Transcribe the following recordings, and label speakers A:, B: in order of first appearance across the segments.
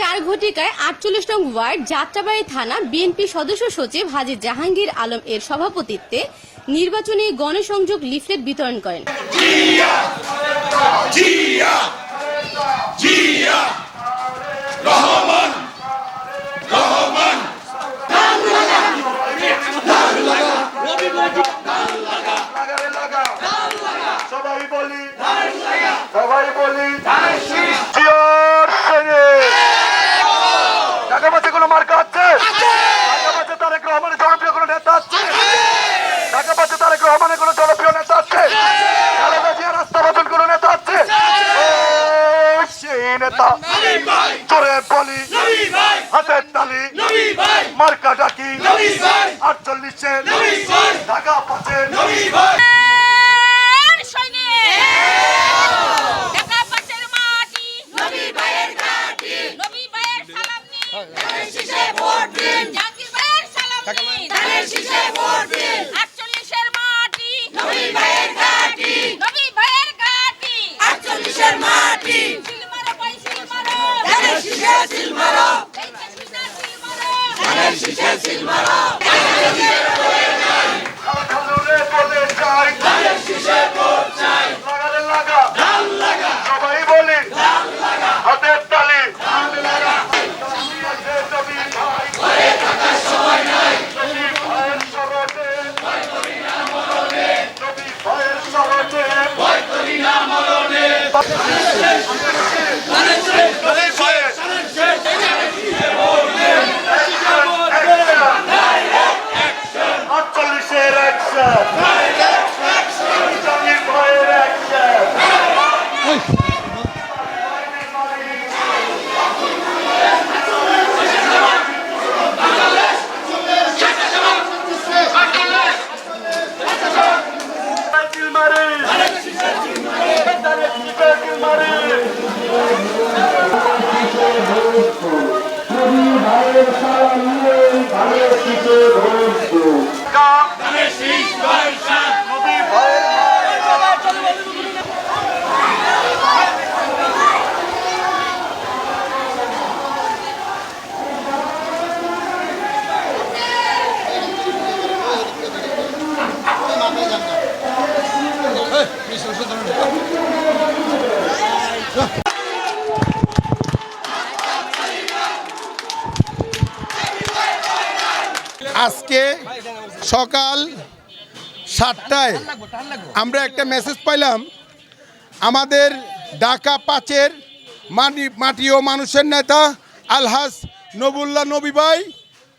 A: চার ঘটিকায় আটচল্লিশ নং ওয়ার্ড, যাত্রাবাড়ি থানা বিএনপি সদস্য সচিব হাজী জাহাঙ্গীর আলম এর সভাপতিত্বে নির্বাচনী গণসংযোগ লিফলেট বিতরণ করেন।
B: সবাই বলি সবাই বলি জিয়ার সঙ্গে ঢাকা বাসে কোনো মার্কা আছে। ঢাকা বাসে তারেক রহমানের জনপ্রিয় কোনো নেতা আছে। ঢাকা বাসে তারেক রহমানের কোনো জনপ্রিয় নেতা আছে। খালেদা জিয়ার রাস্তাবাদন কোনো নেতা আছে। সেই নেতা। চোরে বলি। হাতের তালি। মার্কা ডাকি। আটচল্লিশে। ঢাকা পাশে
C: সিল মারো ধানের শীষে সিল মারো ধানের শীষে
B: ভোট চাই লাগারে লাগা ধান লাগা সবাই বলি ধান লাগা হাতের তালি ধান লাগা ঘরে থাকার সময় নাই ভয় করি না মরণে নবী ভাইয়ের সরতে ভয় করি না মরণে আটচল্লিশের একশন জাহাঙ্গীর ভাইয়ের একশন Kill মারে কিল মারে
D: ধানের শীষ বর্ষা
B: নবী ভাইয়ের
E: আজকে সকাল সাতটায় আমরা একটা মেসেজ পাইলাম। আমাদের ঢাকা পাঁচের মাটি মাটি ও মানুষের নেতা আলহাজ নবুল্লাহ নবী ভাই,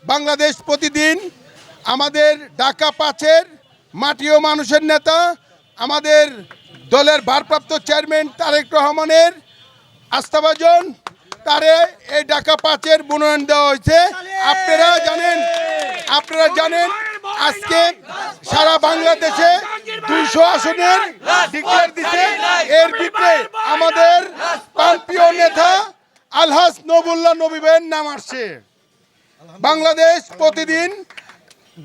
E: বাংলাদেশ প্রতিদিন আমাদের ঢাকা পাঁচের মাটি ও মানুষের নেতা, আমাদের দলের ভারপ্রাপ্ত চেয়ারম্যান তারেক রহমানের আস্থাভাজন, তারে এই ঢাকা পাঁচের মনোনয়ন দেওয়া হয়েছে। আপনারা জানেন আপনারা জানেন, আজকে সারা বাংলাদেশে দুইশো আসনের ডিক্লেয়ার দিছে। এর ভিতরে আমাদের প্রান্তীয় নেতা আলহাস নবুল্লাহ নবীবের নাম আসছে। বাংলাদেশ প্রতিদিন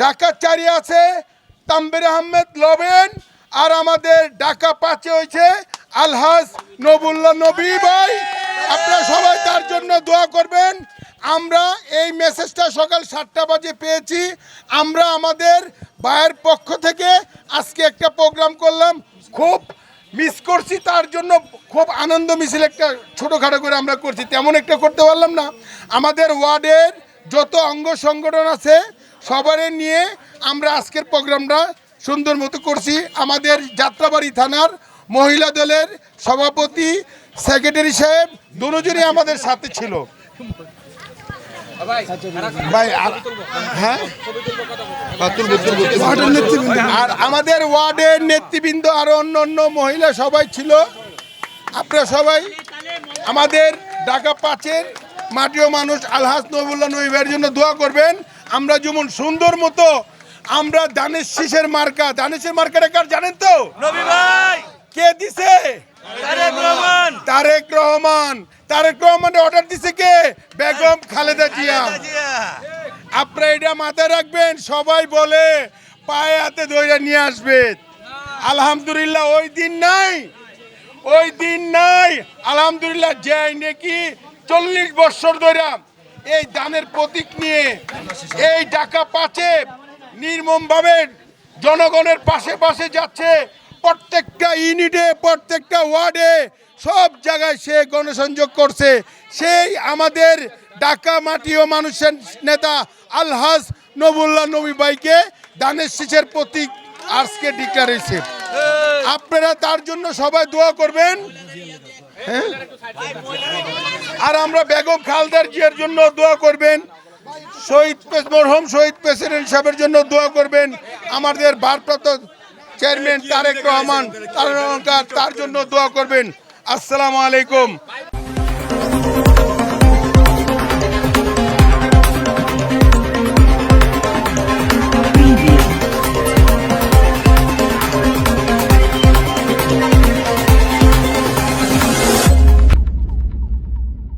E: ঢাকা চারি আছে, তাম্বির আহমেদ লবেন, আর আমাদের ঢাকা পাঁচে হয়েছে আলহাজ নবুল্লাহ নবী ভাই। আপনারা সবাই তার জন্য দোয়া করবেন। আমরা এই মেসেজটা সকাল সাতটা বাজে পেয়েছি। আমরা আমাদের ভাইয়ের পক্ষ থেকে আজকে একটা প্রোগ্রাম করলাম। খুব মিস করছি, তার জন্য খুব আনন্দ মিছিল একটা ছোটোখাটো করে আমরা করছি। তেমন একটা করতে পারলাম না। আমাদের ওয়ার্ডের যত অঙ্গ সংগঠন আছে, সবারে নিয়ে আমরা আজকের প্রোগ্রামটা সুন্দর মতো করছি। আমাদের যাত্রাবাড়ি থানার মহিলা দলের সভাপতি, সেক্রেটারি সাহেব, দুজনই আমাদের সাথে ছিল। ভাই আর- হ্যাঁ? ওয়ার্ডের নেতৃবৃন্দ। আর আমাদের ওয়ার্ডের নেতৃবৃন্দ আরও অন্য অন্য মহিলা সবাই ছিল। আপনারা সবাই আমাদের ঢাকা পাঁচের মাটিও মানুষ আলহাজ নবুল্লাহ নবীবের জন্য দোয়া করবেন। আমরা যেমন সুন্দর মতো আমরা দানেশ শীষের মার্কা। দানেশের মার্কাটা কার জানেন তো? কে দিছে?
D: তারেক রহমান।
E: তারেক রহমান। তারেক রহমানের অর্ডার দিছে কে? বেগম খালেদা জিয়া। আপনারা এটা মাথায় রাখবেন সবাই বলে পায়ে হাতে ধরে নিয়ে আসবে। আলহামদুলিল্লাহ ওই দিন নাই। ওই দিন নাই। আলহামদুলিল্লাহ যাই নাকি চল্লিশ বছর ধরে এই দানের প্রতীক নিয়ে এই টাকা পাচে নির্মমভাবে জনগণের পাশে পাশে যাচ্ছে প্রত্যেকটা ইউনিটে, প্রত্যেকটা ওয়ার্ডে, সব জায়গায় সে গণসংযোগ করছে। সেই আমাদের ঢাকা মাটি ও মানুষের নেতা আলহাজ নবুল্লাহ নবী ভাইকে দানের শীষের প্রতীক আজকে ডিক্লার হয়েছে আপনারা তার জন্য সবাই দোয়া করবেন। হ্যাঁ? আর আমরা বেগম খালদার জিয়ার জন্য দোয়া করবেন। শহীদ মরহুম শহীদ প্রেসিডেন্ট সাহেবের জন্য দোয়া করবেন। আমাদের ভারপ্রাপ্ত চেয়ারম্যান তারেক রহমান তারেক তার জন্য দোয়া করবেন। আসসালামু আলাইকুম।